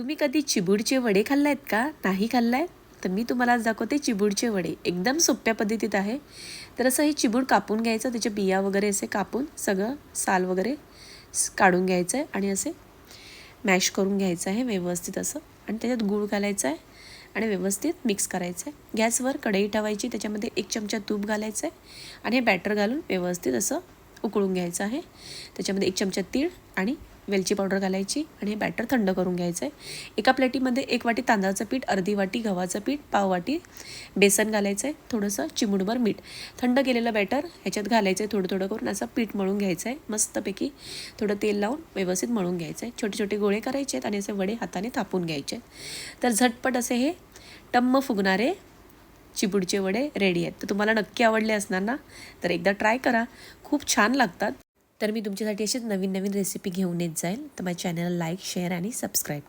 तुम्ही कधी चिबूडचे वडे खाल्ले आहेत का? नाही खाल्ला तर मी तुम्हाला आज दाखवते चिबूडचे वडे. एकदम सोप्या पद्धतीत आहे. तर असं हे चिबूड कापून घ्यायचं त्याचे बिया वगैरे असे कापून सगळं साल वगैरे काढून घ्यायचं आहे आणि असे मॅश करून घ्यायचं आहे व्यवस्थित असं. आणि त्याच्यात गूळ घालायचं आहे आणि व्यवस्थित मिक्स करायचं आहे गॅसवर कढई ठेवायची त्याच्यामध्ये एक चमचा तूप घालायचं आहे आणि हे बॅटर घालून व्यवस्थित असं उकळून घ्यायचं आहे. त्याच्यामध्ये एक चमचा तीळ आणि वेलची पावडर घालायची आणि हे बॅटर थंड करून घ्यायचं आहे. एका प्लेटीमध्ये एक वाटी तांदळाचं पीठ अर्धी वाटी गव्हाचं पीठ पाव वाटी बेसन घालायचं आहे. थोडंसं चिमुडभर मीठ. थंड केलेलं बॅटर ह्याच्यात घालायचं आहे थोडं थोडं करून. असं पीठ मळून घ्यायचं आहे. मस्तपैकी थोडं तेल लावून व्यवस्थित मळून घ्यायचं आहे. छोटे छोटे गोळे करायचे आहेत आणि असे वडे हाताने थापून घ्यायचे आहेत. तर झटपट असे हे टम्म फुगणारे चिपुडचे वडे रेडी आहेत. तर तुम्हाला नक्की आवडले असणार ना? तर एकदा ट्राय करा. खूप छान लागतात. तर मी तुमच्यासाठी असेच नवीन नवीन रेसिपी घेऊन येत जाईल. तर माझ्या चॅनलला लाईक शेअर आणि सबस्क्राईब